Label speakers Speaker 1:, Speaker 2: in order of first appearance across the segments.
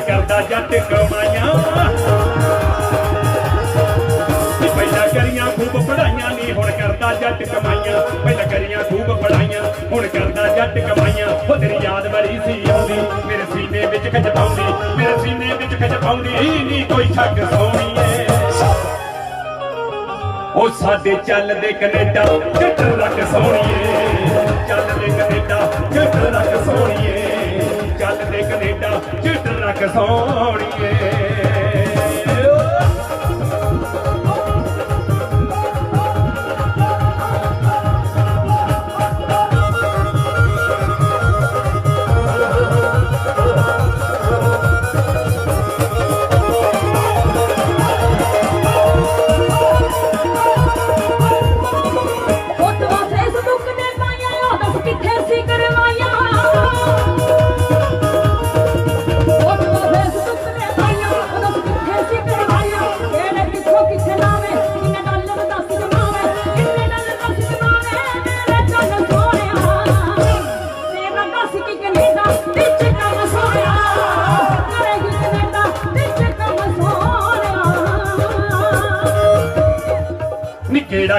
Speaker 1: ਕਰਦਾ ਜੱਟ ਕਮਾਈਆਂ। ਪਹਿਲਾਂ ਕਰੀਆਂ ਖੂਬ ਪੜਾਈਆਂ ਨਹੀਂ ਹੁਣ ਕਰਦਾ ਜੱਟ ਕਮਾਈਆਂ। ਪਹਿਲਾਂ ਕਰੀਆਂ ਖੂਬ ਪੜਾਈਆਂ ਹੁਣ ਕਰਦਾ ਜੱਟ ਕਮਾਈਆਂ। ਉਹ ਤੇਰੀ ਯਾਦ ਬੜੀ ਸੀ ਆਉਂਦੀ, ਮੇਰੇ ਸੀਨੇ ਵਿੱਚ ਖਿੱਚ ਮੇਰੇ ਸੀਨੇ ਵਿੱਚ ਖਿੱਚ ਪਾਉਂਦੀ ਨਹੀਂ ਕੋਈ ਛੱਕ ਸੋਣੀਏ। ਉਹ ਸਾਡੇ ਚੱਲਦੇ ਕੈਨੇਡਾ, ਜੱਟ ਰੱਖ ਸੋਣੀਏ। ਚੱਲਦੇ ਕੈਨੇਡਾ, ਜੱਟ ਰੱਖ ਸੋਣੀਏ। ਚੱਲਦੇ ਕੈਨੇਡਾ ਜੱਟ ਰੱਖ ਸੋਣੀਏ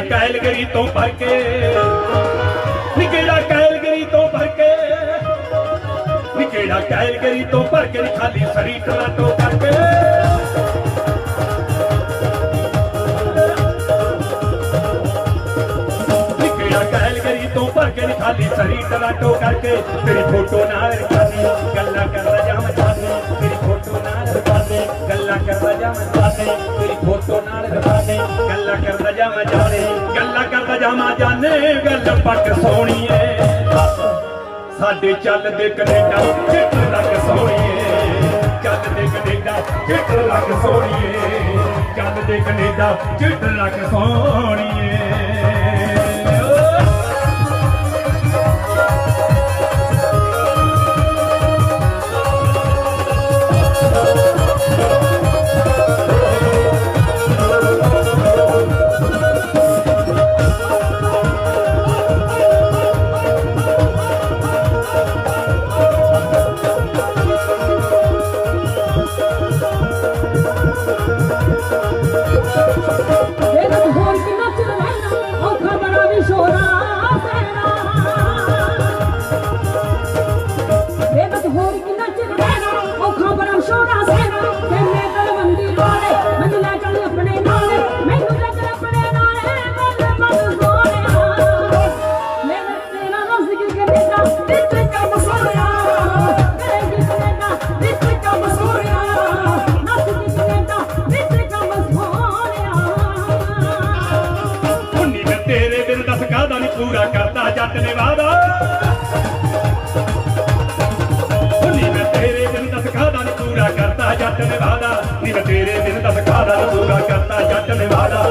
Speaker 2: ਨੀ ਕਿਹੜਾ
Speaker 1: ਕੈਲਗਰੀ ਤੋਂ ਭਰ ਕੇ? ਨੀ ਕੈਲਗਰੀ ਤੋਂ ਭਰ ਕੇ? ਨੀ ਕੈਲਗਰੀ ਤੋਂ ਭਰ ਕੇ? ਖਾਲੀ ਸਰੀ ਟਰਾਟੋ ਕਰਕੇ ਨੀ ਕਿਹੜਾ ਕੈਲਗਰੀ ਤੋਂ ਭਰ ਕੇ? ਨੀ ਖਾਲੀ ਸਰੀ ਟਰਾਟੋ ਕਰਕੇ ਤੇਰੀ ਫੋਟੋ ਨਾਲ ਰਖਾਨੀ ਗੱਲਾਂ ਕਰਦਾ ਜਾਵਾਂ। ਜਾਨੇ ਗੱਲਾਂ ਕਰਦਾ ਜਾਵਾਂ ਜਾਨੇ ਤੇਰੀ ਫੋਟੋ ਨਾਲ ਰਖਾਨੀ ਗੱਲਾਂ ਕਰਦਾ ਜਾਵਾਂ ਜਾਨੇ ਗੱਲਾਂ ਕਰਦਾ ਜਾਵਾਂ ਜਾਨੇ ਗੱਲ ਪੱਕ ਸੋਣੀਏ ਸਾਡੇ ਚੱਲਦੇ ਕੈਨੇਡਾ ਚਿੱਟ ਲੱਗ ਸੋਣੀਏ ਚੱਲਦੇ ਕੈਨੇਡਾ ਚਿੱਟ ਲੱਗ ਸੋਣੀਏ ਚੱਲਦੇ ਕੈਨੇਡਾ ਚਿੱਟ ਲੱਗ ਸੋਣੀਏ
Speaker 2: ਇਹ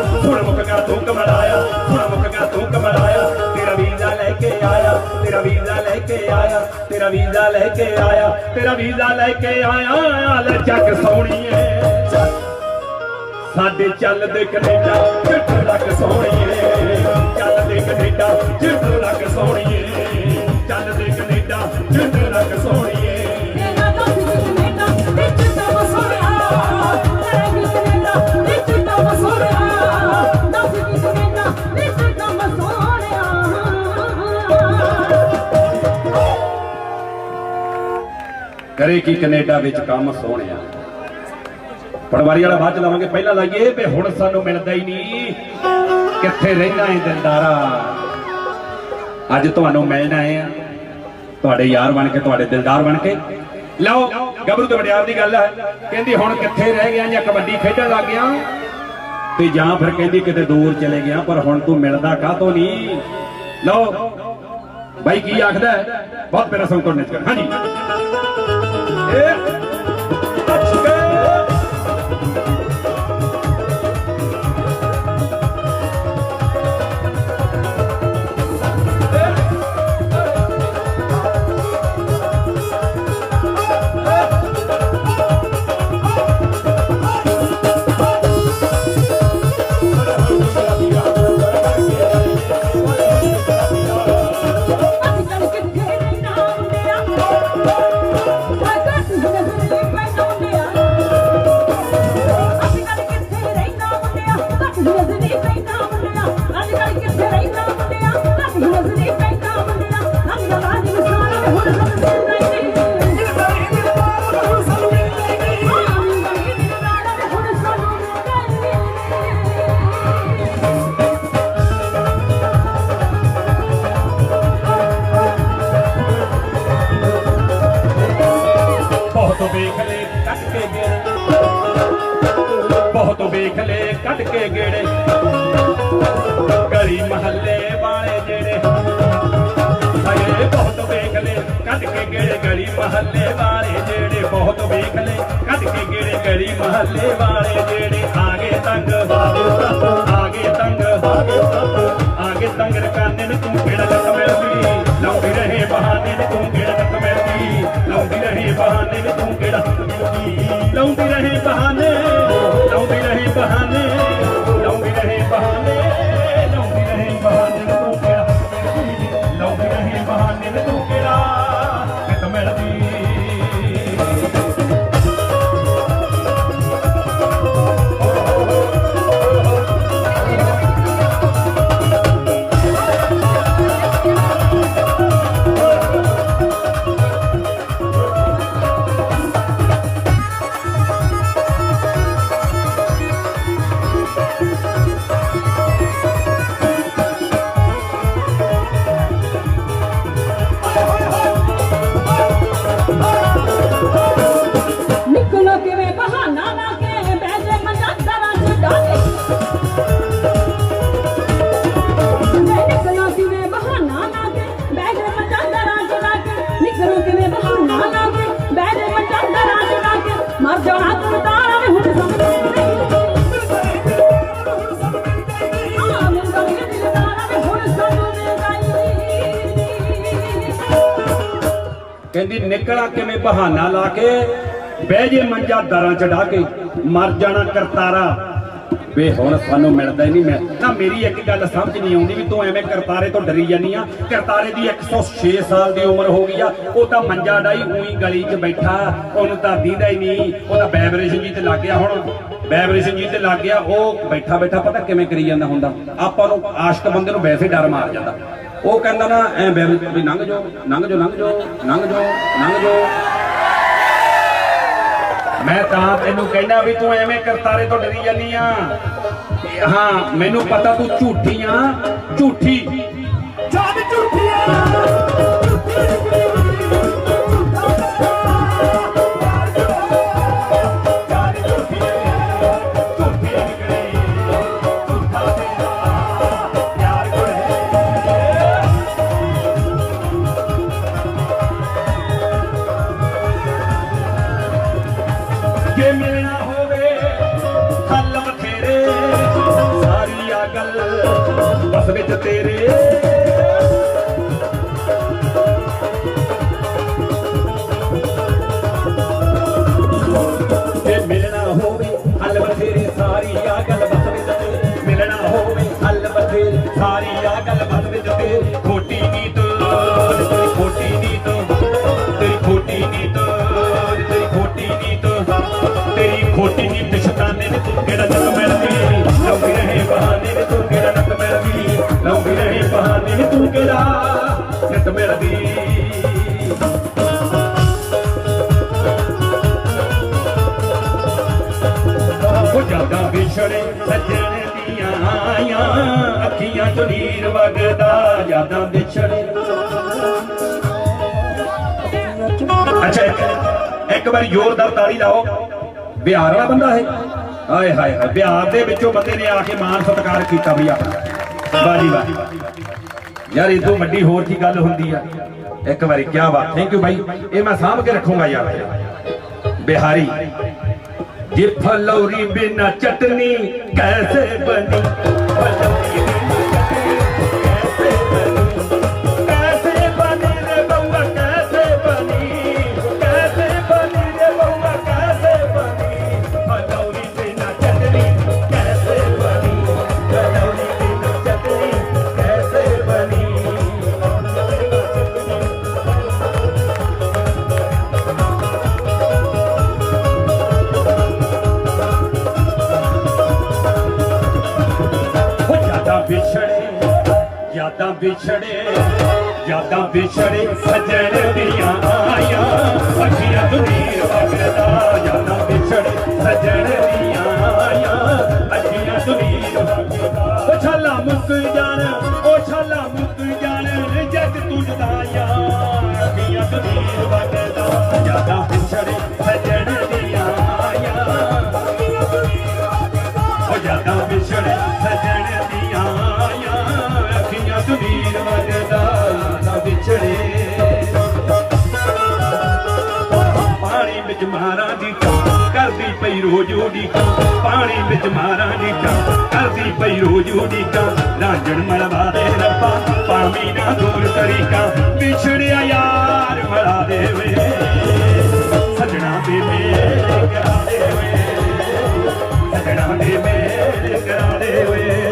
Speaker 1: ਨੇ ਮੁੱਕ ਗਿਆ ਤੂੰ ਕਮਲਾਇਆ ਸੁਣ ਮੁੱਕ ਗਿਆ ਤੂੰ ਕਮਲਾਇਆ ਤੇਰਾ ਵੀਜ਼ਾ ਲੈ ਕੇ ਆਇਆ, ਤੇਰਾ ਵੀਜ਼ਾ ਲੈ ਕੇ ਆਇਆ, ਤੇਰਾ ਵੀਜ਼ਾ ਲੈ ਕੇ ਆਇਆ, ਤੇਰਾ ਵੀਜ਼ਾ ਲੈ ਕੇ ਆਇਆ। ਲੈ ਚੱਕ ਸੋਣੀਏ ਸਾਡੇ ਚੱਲਦੇ ਕੈਨੇਡਾ ਚਿੱਟ ਲੱਗ ਸੋਹਣੀਏ। ਚੱਲਦੇ ਕੈਨੇਡਾ ਚਿੱਟ ਲੱਗ ਸੋਹਣੀਏ। ਚੱਲਦੇ ਕੈਨੇਡਾ ਚਿੱਟ ਕਰੇ ਕੀ ਕੈਨੇਡਾ ਵਿੱਚ ਕੰਮ ਸੋਹਣਿਆ ਪਟਵਾਰੀ ਵਾਲਾ ਬਾਅਦ ਚ ਲਾਵਾਂਗੇ। ਪਹਿਲਾਂ ਲਾਈਏ ਵੀ ਹੁਣ ਸਾਨੂੰ ਮਿਲਦਾ ਹੀ ਨਹੀਂ। ਕਿੱਥੇ ਰਹਿਣਾ ਏ ਦਿਲਦਾਰਾ? ਅੱਜ ਤੁਹਾਨੂੰ ਮਿਲਣਾ ਆਏ ਤੁਹਾਡੇ ਯਾਰ ਬਣ ਕੇ, ਤੁਹਾਡੇ ਦਿਲਦਾਰ ਬਣ ਕੇ। ਲਓ, ਗੱਭਰੂ ਤੇ ਵਡਿਆਰ ਦੀ ਗੱਲ ਹੈ। ਕਹਿੰਦੀ ਹੁਣ ਕਿੱਥੇ ਰਹਿ ਗਿਆ ਜਾਂ ਕਬੱਡੀ ਖੇਡਣ ਲੱਗ ਗਿਆ? ਤੇ ਜਾਂ ਫਿਰ ਕਹਿੰਦੀ ਕਿਤੇ ਦੂਰ ਚਲੇ ਗਿਆ, ਪਰ ਹੁਣ ਤੂੰ ਮਿਲਦਾ ਕਾਹਤੋਂ ਨਹੀਂ? ਲਓ, ਬਾਈ ਕੀ ਆਖਦਾ ਬਹੁਤ ਪਿਆਰਾ ਸੰਗ ਤੁਹਾਡੇ ਹਾਂਜੀ। ਇਹ ਬਹੁਤ ਵੇਖ ਲੈ ਕੱਢ ਕੇ ਗੇੜੇ। ਕਰੀ ਮਹੱਲੇ ਵਾ ਗਲੀ ਮਹੱਲੇ ਵਾਲੇ ਜਿਹੜੇ ਬਹੁਤ ਵੇਖ ਲੈ ਕੱਟ ਕੇ ਗੇੜੇ ਗਲੀ ਮਹੱਲੇ ਵਾਲੇ ਜਿਹੜੇ ਆਗੇ ਤੰਗ ਆਗੇ ਤੰਗ ਆਗੇ ਤੰਗ ਰਕਾਨੇ ਨੂੰ ਤੂੰ ਕਿਹੜਾ ਲੱਕ ਮਿਲਦੀ? ਲਾਉਂਦੀ ਰਹੇ ਬਹਾਨੇ ਨੇ ਤੂੰ ਕਿਹੜਾ ਲੱਕ ਮਿਲਦੀ? ਲਾਉਂਦੀ ਰਹੇ ਬਹਾਨੇ ਨੇ ਤੂੰ ਕਿਹੜਾ ਲੱਕ ਮਿਲਦੀ? ਲਾਉਂਦੀ ਰਹੇ ਬਹਾਨੇ ਕਹਿੰਦੀ, ਨਿਕਲਾਂ ਕਿਵੇਂ ਬਹਾਨਾ ਲਾ ਕੇ? ਬਹਿ ਜੇ ਮੰਜਾ ਦਰਾਂ ਚੜਾ ਕੇ, ਮਰ ਜਾਣਾ ਕਰਤਾਰਾ। ਵੇ, ਹੁਣ ਸਾਨੂੰ ਮਿਲਦਾ ਹੀ ਨਹੀਂ ਮੈਂ। ਨਾ, ਮੇਰੀ ਇੱਕ ਗੱਲ ਸਮਝ ਨਹੀਂ ਆਉਂਦੀ ਵੀ ਤੂੰ ਐਵੇਂ ਕਰਤਾਰੇ ਤੋਂ ਡਰੀ ਜਾਨੀ ਆ। ਕਰਤਾਰੇ ਦੀ 106 ਸਾਲ ਦੀ ਉਮਰ ਹੋ ਗਈ ਆ। ਉਹ ਤਾਂ ਮੰਜਾ ਡਾਈ, ਉਹੀ ਗਲੀ 'ਚ ਬੈਠਾ। ਉਹਨੂੰ ਤਾਂ ਦੀਦਾ ਹੀ ਨਹੀਂ। ਤਾਂ ਵਾਈਬ੍ਰੇਸ਼ਨ ਜੀ ਤੇ ਲੱਗ ਗਿਆ ਹੁਣ। ਵਾਈਬ੍ਰੇਸ਼ਨ ਜੀ ਤੇ ਲੱਗ ਗਿਆ। ਉਹ ਬੈਠਾ ਬੈਠਾ ਪਤਾ ਕਿਵੇਂ ਕਰੀ ਜਾਂਦਾ ਹੁੰਦਾ। ਆਪਾਂ ਨੂੰ ਆਸ਼ਕ ਬੰਦੇ ਨੂੰ ਵੈਸੇ ਡਰ ਮਾਰ ਜਾਂਦਾ। ਉਹ ਕਹਿੰਦਾ ਨਾ, ਐ ਵੀ ਲੰਘ ਜਾਓ ਲੰਘ ਜਾਓ ਲੰਘ ਜਾਓ ਲੰਘ ਜਾਓ ਲੰਘ ਜਾਓ। ਮੈਂ ਤਾਂ ਤੈਨੂੰ ਕਹਿੰਦਾ ਵੀ ਤੂੰ ਐਵੇਂ ਕਰਤਾਰੇ ਤੋਂ ਡਰੀ ਜਾਨੀ ਆ। ਹਾਂ, ਮੈਨੂੰ ਪਤਾ ਤੂੰ ਝੂਠੀ ਆ, ਝੂਠੀ।
Speaker 3: ਜਦ
Speaker 1: ਤੇਰੇ। ਜੇ ਮਿਲਣਾ ਹੋਵੇ ਬਹਾਨੇ ਨੇ ਮਿਲਦੀ ਜ਼ਿਆਦਾ ਵਿਛੜੇ ਸੱਜਣ ਦੀਆਂ ਆਈਆਂ, ਅੱਖੀਆਂ ਚੋਂ ਨੀਰ ਵਗਦਾ ਜ਼ਿਆਦਾ ਵਿਛੜੇ। ਅੱਛਾ, ਇੱਕ- ਇੱਕ ਵਾਰੀ ਜ਼ੋਰਦਾਰ ਤਾੜੀ ਲਾਓ। ਬਿਹਾਰ ਵਾਲਾ ਬੰਦਾ ਹੈ ਹਾਏ ਹਾਏ ਹਾਏ, ਬਿਹਾਰ ਦੇ ਵਿੱਚੋਂ ਬੰਦੇ ਨੇ ਆ ਕੇ ਮਾਨ ਸਤਿਕਾਰ ਕੀਤਾ ਵੀ ਆਪਣਾ। ਬਾਜੀ ਵਾਹ। ਯਾਰ, ਇਹ ਤੋਂ ਵੱਡੀ ਹੋਰ ਕੀ ਗੱਲ ਹੁੰਦੀ ਆ? ਇੱਕ ਵਾਰੀ ਕੀ ਬਾਤ। ਥੈਂਕ ਯੂ ਭਾਈ ਇਹ ਮੈਂ ਸਾਂਭ ਕੇ ਰੱਖੂੰਗਾ ਯਾਰ ਬਿਹਾਰੀ ਜੇ ਬਿਨਾ ਚਟਨੀ, ਕੈਸੇ ਬਣੀ? ਯਾਦਾਂ ਵਿਛੜੇ ਯਾਦਾਂ ਵਿਛੜੇ, ਸਜਣ ਦੀਆਂ ਆਈਆਂ। ਅੱਖੀਆਂ ਦੁਨੀਰ ਵਗਦਾ ਯਾਦਾਂ ਵਿਛੜੇ, ਸਜਣ ਦੀਆਂ ਆਈਆਂ। ਅੱਖੀਆਂ ਦੁਨੀਰ ਵਗਦਾ ਉਹ ਛਾਲਾ ਮੁੱਕ ਜਾਣ ਉਹ ਛਾਲਾ ਮੁੱਕ ਜਾਣ ਜੱਗ ਤੂੰ ਜਦਾਇਆ ਅੱਖੀਆਂ ਦੁਨੀਰ ਵਗਦਾ ਯਾਦਾਂ ਪਈ ਰੋਜ਼ ਉਡੀਕਾਂ ਪਾਣੀ ਵਿੱਚ ਮਾਰਾਂ ਡੀਕਾਂ ਕਰਦੀ ਪਈ ਰੋਜ਼ ਉਡੀਕਾਂ ਰਾਂਝਣ ਮਲਵਾ ਦੇ ਰੱਬਾ, ਪਾਵੀ ਨਾ ਦੂਰ ਤਰੀਕਾਂ, ਵਿਛੜਿਆ ਯਾਰ ਮਲਾ ਦੇਵੇ ਸਜਣਾ ਦੇ ਮੇਲੇ ਕਰਾ ਦੇ ਸਜਣਾ ਦੇ ਮੇਲੇ ਕਰਾ ਦੇ